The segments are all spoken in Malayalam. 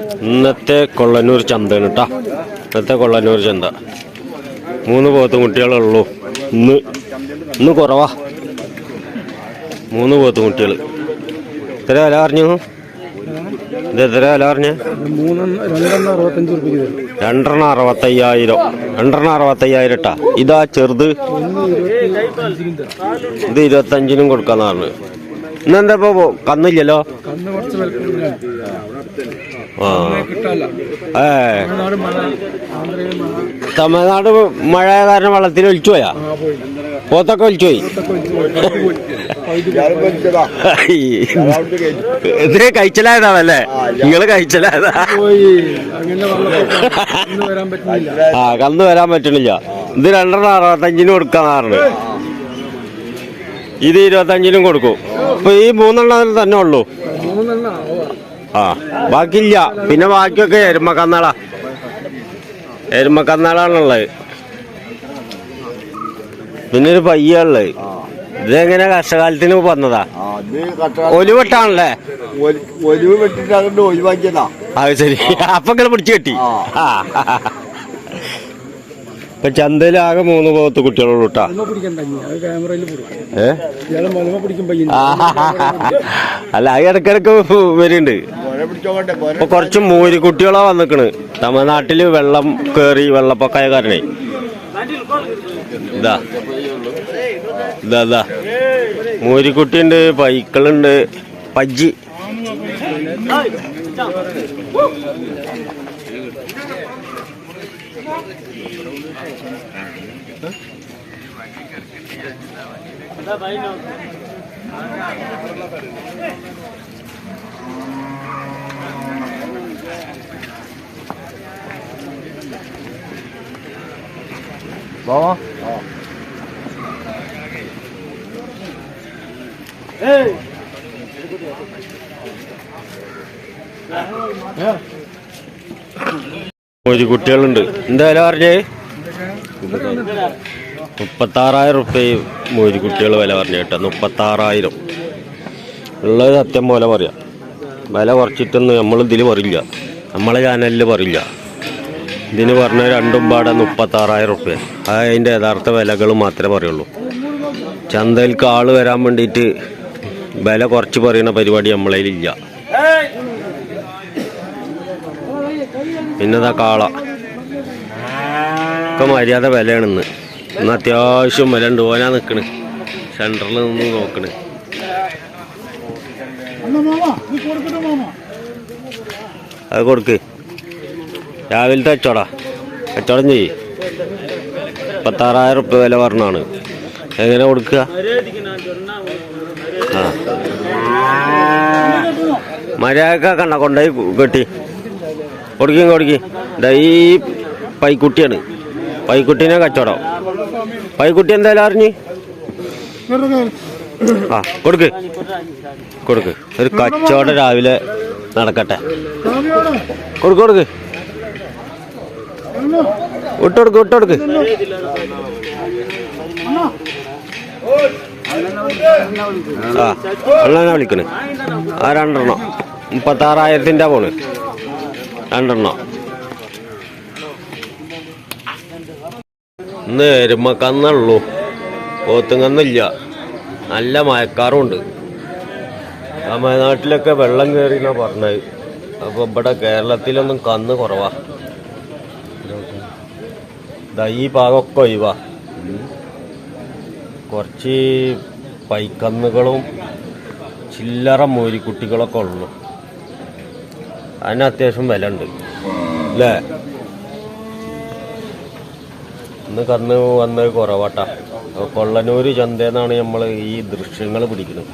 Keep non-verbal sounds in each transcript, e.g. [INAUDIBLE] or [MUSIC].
ഇന്നത്തെ കൊള്ളന്നൂർ ചന്തയാണ് കേട്ടാ ഇന്നത്തെ കൊള്ളന്നൂർ ചന്ത. മൂന്ന് പോത്തും കുട്ടികളുള്ളൂ. ഇന്ന് ഇന്ന് കുറവാ. മൂന്ന് പോത്തും കുട്ടികൾ. ഇത്ര വില പറഞ്ഞു? ഇത് എത്ര വില പറഞ്ഞ? രണ്ടെണ്ണ അറുപത്തയ്യായിരം. രണ്ടെണ്ണം അറുപത്തയ്യായിരം ഇട്ടാ ഇതാ ചെറുത്. ഇത് ഇരുപത്തഞ്ചിനും കൊടുക്കാന്ന് പറഞ്ഞു ഇന്നെന്താ ഇപ്പൊ കന്നില്ലല്ലോ? തമിഴ്നാട് മഴ കാരണം വെള്ളത്തിൽ ഒലിച്ചു പോയാ? പോത്തൊക്കെ ഒലിച്ചു പോയി. ഇത് കഴിച്ചലായതാണല്ലേ? നിങ്ങൾ കഴിച്ചലായതാ. ആ കന്ന് വരാൻ പറ്റണില്ല. ഇത് രണ്ടെണ്ണം അറുപത്തഞ്ചിനും കൊടുക്കാന്നാറുണ്ട് ഇത് ഇരുപത്തഞ്ചിനും കൊടുക്കും. അപ്പൊ ഈ മൂന്നെണ്ണം തന്നെ ഉള്ളൂ. ആ ബാക്കിയില്ല. പിന്നെ ബാക്കിയൊക്കെ എരുമക്കന്നാള. എരുമക്കന്നാളാണുള്ളത്. പിന്നെ ഒരു പയ്യുള്ളത് ഇതെങ്ങനെ കർഷകാലത്തിന് വന്നതാ? ഒലിവെട്ടാണല്ലേ ഒലിവ് വെട്ടിട്ട് ഒഴിവാക്കിയതാ. അത് ശരി. അപ്പൊ ഇങ്ങനെ പിടിച്ചു കെട്ടി. ഇപ്പൊ ചന്തയിൽ ആകെ മൂന്ന് പോകത്ത് കുട്ടികളുള്ളൂ കേട്ടാ ഏ? അല്ല അത് ഇടക്കിടക്ക് വരുന്നുണ്ട്. ഇപ്പൊ കുറച്ച് മൂരിക്കുട്ടികളാ വന്നിക്കണ്. തമിഴ്നാട്ടിൽ വെള്ളം കേറി വെള്ളപ്പൊക്കായ കാരണേ ഇതാ. ഇതാ ഇതാ. മൂരിക്കുട്ടിയുണ്ട് പൈക്കളുണ്ട്. പജ്ജി. മൂരിക്കുട്ടികളുണ്ട് എന്താ വില പറഞ്ഞേ? മുപ്പത്താറായിരം റുപ്യ കുട്ടികൾ വില പറഞ്ഞു കേട്ടോ. മുപ്പത്താറായിരം. ഉള്ളത് സത്യം പോലെ പറയാം. വില കുറച്ചിട്ടൊന്നും നമ്മൾ ഇതിൽ പറയില്ല. നമ്മളെ ചാനലിൽ പറയില്ല. ഇതിന് പറഞ്ഞ രണ്ടും പാടെ മുപ്പത്താറായിരം റുപ്യ അതിന്റെ യഥാർത്ഥ വിലകൾ മാത്രമേ പറയുള്ളൂ. ചന്തയിൽ കാൾ വരാൻ വേണ്ടിയിട്ട് വില കുറച്ച് പറയുന്ന പരിപാടി നമ്മളതിലില്ല പിന്നെതാ കാള. ഒക്കെ മര്യാദ വിലയാണ് ഇന്ന് അത്യാവശ്യം വില ഉണ്ട്. ഓനാ നിൽക്കണ് സെന്ററിൽ നിന്ന് നോക്കണ്. അത് കൊടുക്ക്. രാവിലത്തെ കച്ചവട. കച്ചവടം ചെയ്യ്. പത്താറായിരം റുപ്യ വില പറഞ്ഞാണ്. എങ്ങനെ കൊടുക്കുക? ആ. മര്യാദക്ക കണ്ട കൊണ്ടുപോയി കെട്ടി. കൊടുക്കും കൊടുക്കും. ഈ പൈക്കുട്ടിയാണ്. പൈക്കുട്ടീനെ കച്ചവടം. പൈക്കുട്ടി എന്തായാലും അറിഞ്ഞ്? ആ കൊടുക്ക്. കൊടുക്ക്. ഒരു കച്ചവടം രാവിലെ നടക്കട്ടെ. കൊടുക്ക് കൊടുക്ക്. വിട്ടോടുക്ക് വിട്ടോടുക്ക് ആ വെള്ളനെ വിളിക്കണ്. ആ രണ്ടെണ്ണം. മുപ്പത്താറായിരത്തിന്റെ പോണ് രണ്ടെണ്ണം. ഇന്ന് എരുമക്കന്നുള്ളൂ പോത്തുങ്ങന്നില്ല നല്ല മഴക്കാറുണ്ട്. തമിഴ്നാട്ടിലൊക്കെ വെള്ളം കയറി എന്നാ പറഞ്ഞത്. അപ്പൊ ഇവിടെ കേരളത്തിലൊന്നും കന്ന് കുറവാ. ദാ ഈ ഭാഗമൊക്കെ ഒഴിവാ. കുറച്ച് പൈക്കന്നുകളും ചില്ലറ മോരിക്കുട്ടികളൊക്കെ ഉള്ളു. അതിന് അത്യാവശ്യം വില ഉണ്ട് അല്ലേ ഇന്ന് കന്ന് വന്നത് കുറവാട്ടാ. അപ്പൊ കൊള്ളനൂര് ചന്തയെന്നാണ് നമ്മൾ ഈ ദൃശ്യങ്ങൾ പിടിക്കുന്നത്.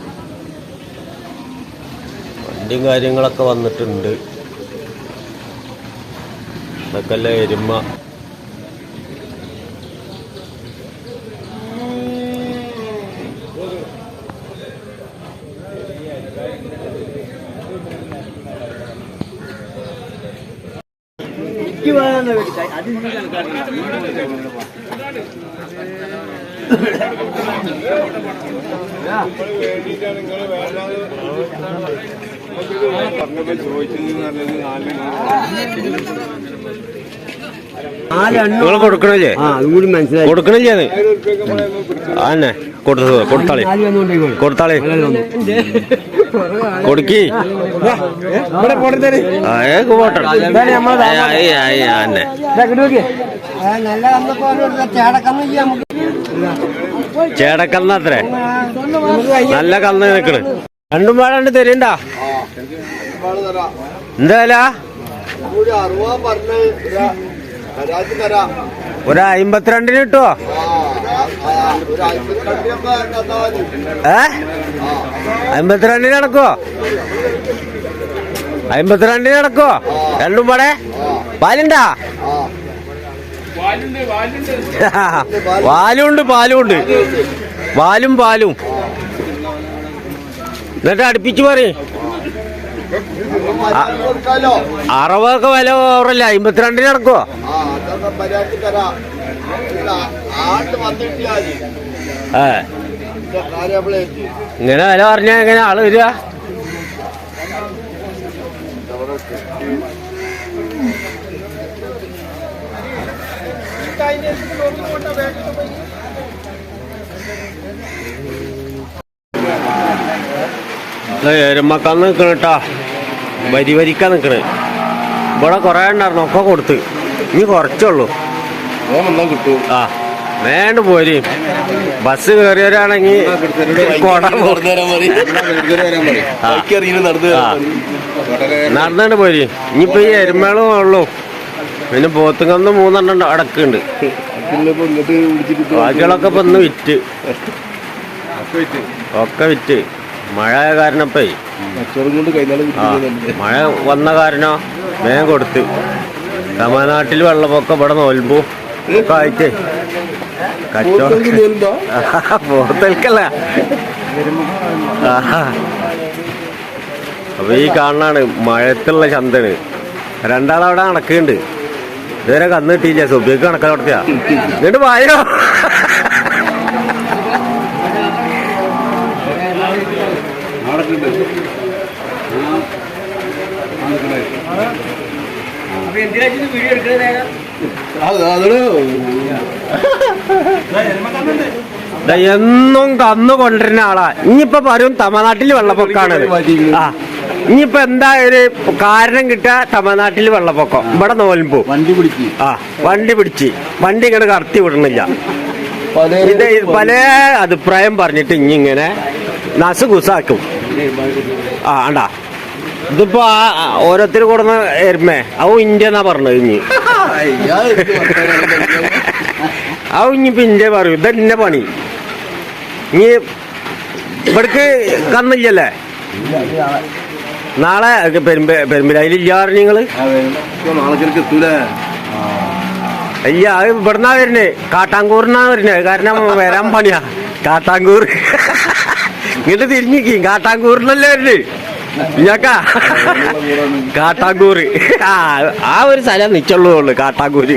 കല്ലും കാര്യങ്ങളൊക്കെ വന്നിട്ടുണ്ട്. ഇതൊക്കെയല്ല എരുമ. അത് നിങ്ങൾ കൊടുക്കണല്ലേ കൊടുക്കണില്ലേ ആന്നെ കൊടുത്തു കൊടുത്താളി കൊടുത്താളി കൊടുക്കി കന്നപ്പോ ചേടക്കന്ന് നമുക്ക് ചേടക്കന്നത്രേ നല്ല കന്ന് നിക്കണ് രണ്ടും പാടാണ്ട് തരണ്ട? എന്താ വില? കൂടി അറുപത് പറഞ്ഞ് ഒരാഴ്ച തരാം ഒരു അമ്പത്തിരണ്ടിന് കിട്ടുവോ? ഏ? അമ്പത്തിരണ്ടിന് നടക്കോ അമ്പത്തിരണ്ടിന് നടക്കോ രണ്ടും പാടെ? പാലുണ്ടാ. [LAUGHS] പാലുണ്ട് പാലുണ്ട്. പാലും പാലും. എന്നിട്ട് അടുപ്പിച്ച് പറയും. അറുപതൊക്കെ വില ഓറല്ല അമ്പത്തിരണ്ടിന് നടക്കോ ആ അതൊക്കെ മര്യാദയ്ക്ക് തരാം ഇല്ല, ആണ്ട് വന്നിട്ടില്ല മതി ഏ. ഇങ്ങനെ വില പറഞ്ഞാൽ എങ്ങനെ ആൾ വരിക? എരുമക്കന്ന് നിൽക്കണ കേട്ടാ വരി വരിക്കാൻ നിക്കണേ. ഇവിടെ കൊറേ ഉണ്ടായിരുന്നു ഒക്കെ കൊടുത്ത്. ഇനി കുറച്ചുള്ളൂ ആ വേണ്ട പോരി. ബസ് കയറിയവരാണെങ്കിൽ കൊട നടന്നാണ്ട് പോരി. ഇനിയിപ്പോ ഈ എരുമേളും ഉള്ളൂ. പിന്നെ പോത്തുങ്കന്ന് മൂന്നെണ്ണം അടക്കുണ്ട്. ബാക്കികളൊക്കെ ഇപ്പൊ ഇന്ന് വിറ്റ്. ഒക്കെ വിറ്റ്. മഴ കാരണം ആ മഴ വന്ന കാരണം വേഗം കൊടുത്ത്. തമിഴ്നാട്ടിൽ വെള്ളപ്പൊക്കം ഇവിടെ നോൽമ്പു ഒക്കെ ആയിട്ടേ. കച്ചവടം പോത്തൽക്കല്ല [LAUGHS] ആഹാ. അപ്പൊ ഈ കാണാണ് മഴത്തുള്ള ചന്തണ് രണ്ടാളവിടെ നടക്കുന്നുണ്ട്. ഇതുവരെ കന്ന് കിട്ടിയില്ല. സുബിക്ക് കണക്കാൻ നടത്തിയ എന്നിട്ട് വായോ? എന്നും കന്നു കൊണ്ടിരുന്ന ആളാ. ഇനിയിപ്പൊ പറയും തമിഴ്നാട്ടിൽ വെള്ളപ്പൊക്കാണ്. ആ. ഇനിയിപ്പൊ എന്താ ഒരു കാരണം കിട്ടുക? തമിഴ്നാട്ടിൽ വെള്ളപ്പൊക്കം. ഇവിടെ നോൽമ്പു. വണ്ടി പിടിച്ച്. ആ വണ്ടി പിടിച്ച്. വണ്ടി ഇങ്ങനെ കടത്തി വിടണില്ല. ഇത് പല അഭിപ്രായം പറഞ്ഞിട്ട് ഇനി ഇങ്ങനെ നസുകുസാക്കും ആ അണ്ടാ ഇതിപ്പോ ആ ഓരോരുത്തർ കൊടുന്ന എരുമേ. അവ ഇന്ത്യ എന്നാ പറഞ്ഞത് ഇനി. അവ ഇനിയിപ്പോ ഇന്ത്യ പറയൂ. ഇത് ഇതന്നെ പണി. ഇനി ഇവിടക്ക് കന്നില്ലല്ലേ? നാളെ പെരുമ്പ പെരുമ്പിലായിലില്ല നിങ്ങൾ നാളെ എത്തൂലേ അയ്യ അത് ഇവിടുന്നാ വരുന്നേ. കാട്ടാങ്കൂറിനാ വരുന്നേ. കാരണം വരാൻ പണിയാ. കാട്ടാങ്കൂർ. ഇങ്ങോട്ട് തിരിഞ്ഞിക്കി കാട്ടാങ്കൂറിനല്ലേ വരുന്നേ ഞാക്കാ കാട്ടാങ്കൂറ്. ആ ആ ഒരു സ്ഥലം നിച്ചുള്ളൂ കാട്ടാങ്കൂര്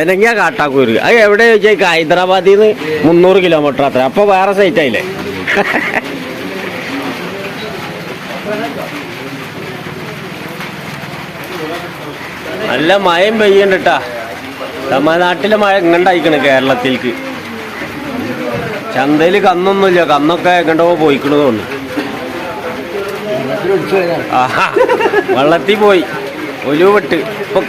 എനങ്ങിയ കാട്ടാങ്കൂര് അത് എവിടെ ചോദിച്ചാൽ ഹൈദരാബാദിൽ നിന്ന് മുന്നൂറ് കിലോമീറ്റർ അത്ര. അപ്പോൾ വേറെ സൈറ്റ് ആയില്ലേ? നല്ല മഴയും പെയ്യണ്ടിട്ടാ തമിഴ്നാട്ടിലെ മഴ ഇങ്ങണ്ടായിക്കണ് കേരളത്തിലേക്ക് ചന്തയിൽ കന്നൊന്നുമില്ല. കന്നൊക്കെ കണ്ടപ്പോ പോയിക്കണു തോന്നുന്നു. ആഹാ. വള്ളത്തിൽ പോയി. ഒലുവിട്ട് വിട്ട് ഇപ്പൊ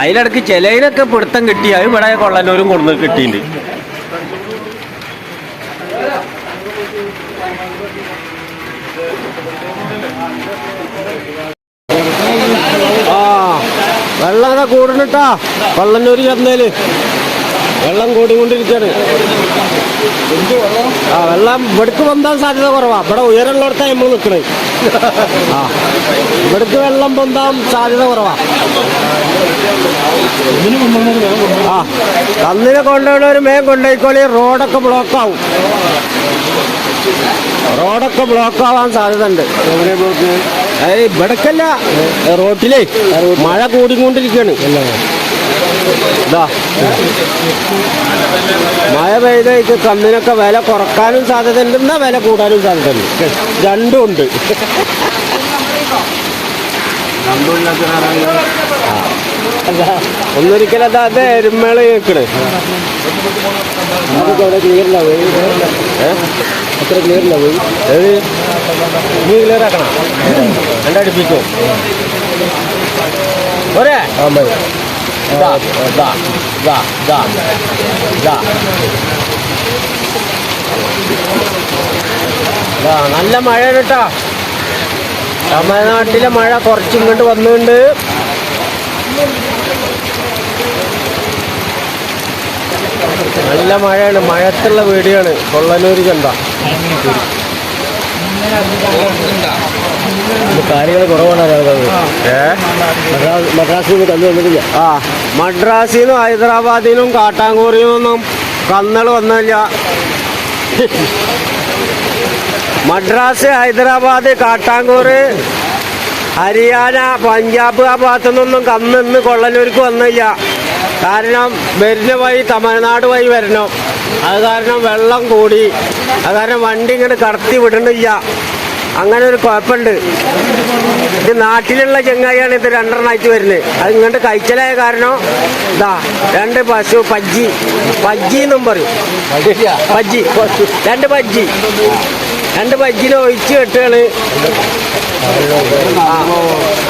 അതിലിടക്ക് ചിലയിലൊക്കെ പിടുത്തം കിട്ടി. അത് ഇവിടെ കൊള്ളനൂരും കൊടുന്ന് കിട്ടിയിട്ടുണ്ട്. ആ വെള്ളം അതാ കൂടുന്നിട്ടാ വള്ളന്നൂര് ചന്തയിൽ. വെള്ളം കൂടിക്കൊണ്ടിരിക്കാണ്. ആ വെള്ളം ഇവിടക്ക് പൊന്താൻ സാധ്യത കുറവാ. ഇവിടെ ഉയരമുള്ളവർക്കാ നമ്മൾ നിൽക്കണേ ആ ഇവിടക്ക് വെള്ളം പൊന്താൻ സാധ്യത കുറവാ. ആ കന്നിനെ കൊണ്ടുപോയി മേം കൊണ്ടുപോയിക്കോളി റോഡൊക്കെ ബ്ലോക്ക് ആവും. റോഡൊക്കെ ബ്ലോക്ക് ആവാൻ സാധ്യത ഉണ്ട്. ഇവിടക്കല്ല റോട്ടിലേ മഴ കൂടിക്കൊണ്ടിരിക്കുകയാണ് ഇതാ മഴ പെയ്തേക്ക് കന്നിനൊക്കെ വില കുറക്കാനും സാധ്യത ഉണ്ട് എന്നാ വില കൂടാനും സാധ്യത ഉണ്ട് രണ്ടും ഉണ്ട്. ഒന്നൊരിക്കലും അത് എരുമേൾ കേൾക്കണ്. അത്ര ഏത്? നീ ക്ലിയർ ആക്കണം? രണ്ടടിപ്പിച്ചു? പോരെ? ഇതാ да, да, да, да. ഇതാ നല്ല മഴയാണ് കേട്ടാ തമിഴ്നാട്ടിലെ മഴ കുറച്ച് ഇങ്ങോട്ട് വന്നുകൊണ്ട് നല്ല മഴയാണ്. മഴത്തുള്ള വീടിയാണ് കൊള്ളനൂര് ചന്ത കാര്യങ്ങൾ കുറവാണ് മദ്രാസിൽ നിന്ന് വന്നിട്ടില്ല. ആ. നിന്നും കാട്ടാങ്കൂറിൽ നിന്നും കന്നൾ വന്നില്ല. മദ്രാസ് ഹൈദരാബാദ് കാട്ടാങ്കൂറ് ഹരിയാന പഞ്ചാബ് ആ ഭാഗത്തു നിന്നൊന്നും കന്ന് ഇന്ന് കൊള്ളലൂർക്ക് വന്നില്ല. കാരണം വരുന്ന വഴി തമിഴ്നാട് വഴി വരണം. അത് കാരണം വെള്ളം കൂടി. അത് കാരണം വണ്ടി ഇങ്ങനെ കടത്തി വിടണില്ല. അങ്ങനെ ഒരു കുഴപ്പമുണ്ട്. ഇത് നാട്ടിലുള്ള ചെങ്ങായിയാണ് ഇത് രണ്ടെണ്ണമായിട്ട് വരുന്നത്. അത് ഇങ്ങോട്ട് കഴിച്ചലായ കാരണം ഇതാ രണ്ട് പശു പജ്ജി. പജ്ജി എന്നും പറയും. പജ്ജി രണ്ട് പജ്ജി. രണ്ട് പജ്ജിനെ ഒഴിച്ച് കെട്ടുകൾ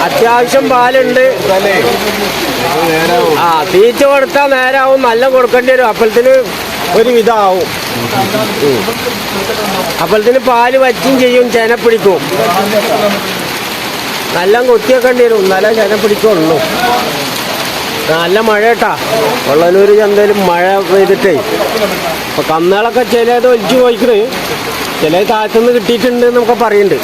അത്യാവശ്യം പാലുണ്ട്. ആ തീറ്റ കൊടുത്താൽ നേരാവും. നല്ല കൊടുക്കേണ്ടി വരും. അപ്പഴത്തിന് ഒരു അപ്പോൾ അപ്പഴത്തിന് പാൽ വറ്റും ചെയ്യും ചെന പിടിക്കും. നല്ല കൊത്തിയൊക്കേണ്ടി വരും നല്ല ചെന പിടിക്കുള്ളൂ. നല്ല മഴ കേട്ടാ കൊള്ളനൂര് ചന്തയിലും മഴ പെയ്തിട്ടേ. അപ്പൊ കന്നുകളൊക്കെ ചിലത് ഒലിച്ചു പോയിക്കണ്. ചില താഴത്തുനിന്ന് കിട്ടിയിട്ടുണ്ട് എന്നൊക്കെ പറയുന്നുണ്ട്.